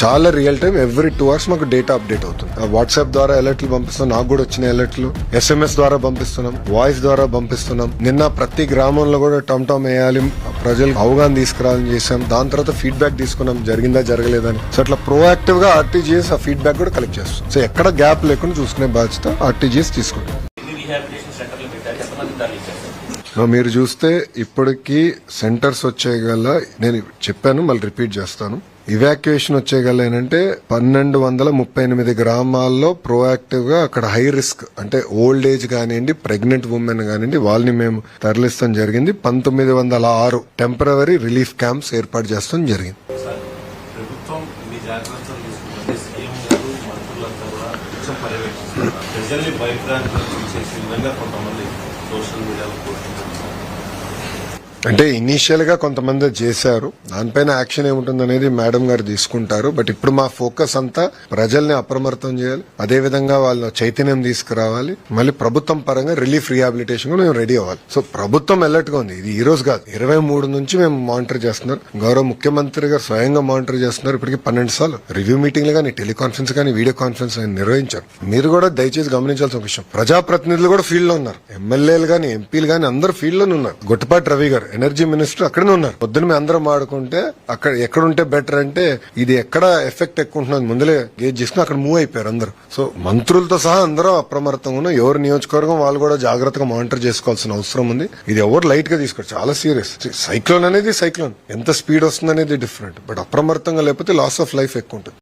చాలా real time every two hours మాకు data update అవుతుంది. వాట్సాప్ ద్వారా అలర్ట్లు పంపిస్తున్నాం నాకు కూడా వచ్చిన అలర్ట్లు ఎస్ఎంఎస్ ద్వారా పంపిస్తున్నాం వాయిస్ ద్వారా పంపిస్తున్నాం. నిన్న ప్రతి గ్రామంలో కూడా టమ్ టమ్ వేయాలి ప్రజలకు అవగాహన తీసుకురావాలని చేసాం దాని తర్వాత ఫీడ్బ్యాక్ తీసుకున్నాం జరిగిందా జరగలేదని. సో అట్లా ప్రోయాక్టివ్గా ఆర్టీజీఎస్ ఆ ఫీడ్బ్యాక్ కూడా కలెక్ట్ చేస్తాం సో ఎక్కడ గ్యాప్ లేకుండా చూసుకునే బాధ్యత ఆర్టీజీఎస్ తీసుకుంటాం మీరు చూస్తే ఇప్పటికీ సెంటర్స్ వచ్చే గల నేను చెప్పాను మళ్ళీ రిపీట్ చేస్తాను. ఇవాక్యుయేషన్ వచ్చేయగల ఏంటంటే పన్నెండు వందల ముప్పై ఎనిమిది గ్రామాల్లో ప్రోయాక్టివ్గా అక్కడ హై రిస్క్ అంటే ఓల్డ్ ఏజ్ కానివ్వండి ప్రెగ్నెంట్ ఉమెన్ కానివ్వండి వాళ్ళని మేము తరలిస్తాం జరిగింది. పంతొమ్మిది వందల ఆరు టెంపరీ రిలీఫ్ క్యాంప్స్ ఏర్పాటు చేస్తాం జరిగింది. ప్రజల్ని విధంగా కొంతమంది సోషల్ మీడియాలో అంటే ఇనీషియల్గా కొంతమంది చేశారు. దానిపైన యాక్షన్ ఏముంటుంది అనేది మేడం గారు తీసుకుంటారు. బట్ ఇప్పుడు మా ఫోకస్ అంతా ప్రజల్ని అప్రమత్తం చేయాలి. అదే విధంగా వాళ్ళ చైతన్యం తీసుకురావాలి. మళ్ళీ ప్రభుత్వం పరంగా రిలీఫ్ రిహాబిలిటేషన్ కూడా మేము రెడీ అవ్వాలి. సో ప్రభుత్వం అలర్ట్గా ఉంది. ఇది ఈ రోజు కాదు. ఇరవై మూడు నుంచి మేము మానిటర్ చేస్తున్నారు. గౌరవ ముఖ్యమంత్రి గారు స్వయంగా మానిటర్ చేస్తున్నారు. ఇప్పటికి పన్నెండు సార్లు. రివ్యూ మీటింగ్లు కానీ టెలికాన్ఫరెన్స్ కానీ వీడియో కాన్ఫరెన్స్ కానీ నిర్వహించారు. మీరు కూడా దయచేసి గమనించాల్సిన విషయం. ప్రజాప్రతినిధులు కూడా ఫీల్డ్లో ఉన్నారు. ఎమ్మెల్యేలు కానీ ఎంపీలు కానీ అందరూ ఫీల్డ్లోనే ఉన్నారు. గొట్టపాటి రవి గారు ఎనర్జీ మినిస్టర్ అక్కడనే ఉన్నారు. పొద్దున మేము అందరం ఆడుకుంటే అక్కడ ఎక్కడుంటే బెటర్ అంటే ఇది ఎక్కడ ఎఫెక్ట్ ఎక్కువ ఉంటున్నది ముందులే గేజ్ చేసుకుని అక్కడ మూవ్ అయిపోయారు అందరూ. సో మంత్రులతో సహా అందరూ అప్రమత్తంగా ఎవరు నియోజకవర్గం వాళ్ళు కూడా జాగ్రత్తగా మానిటర్ చేసుకోవాల్సిన అవసరం ఉంది. ఇది ఎవరు లైట్గా తీసుకోవచ్చు చాలా సీరియస్ సైక్లోన్ అనేది సైక్లోన్ ఎంత స్పీడ్ వస్తుంది అనేది డిఫరెంట్ బట్ అప్రమత్తంగా లేకపోతే లాస్ ఆఫ్ లైఫ్ ఎక్కువ ఉంటుంది.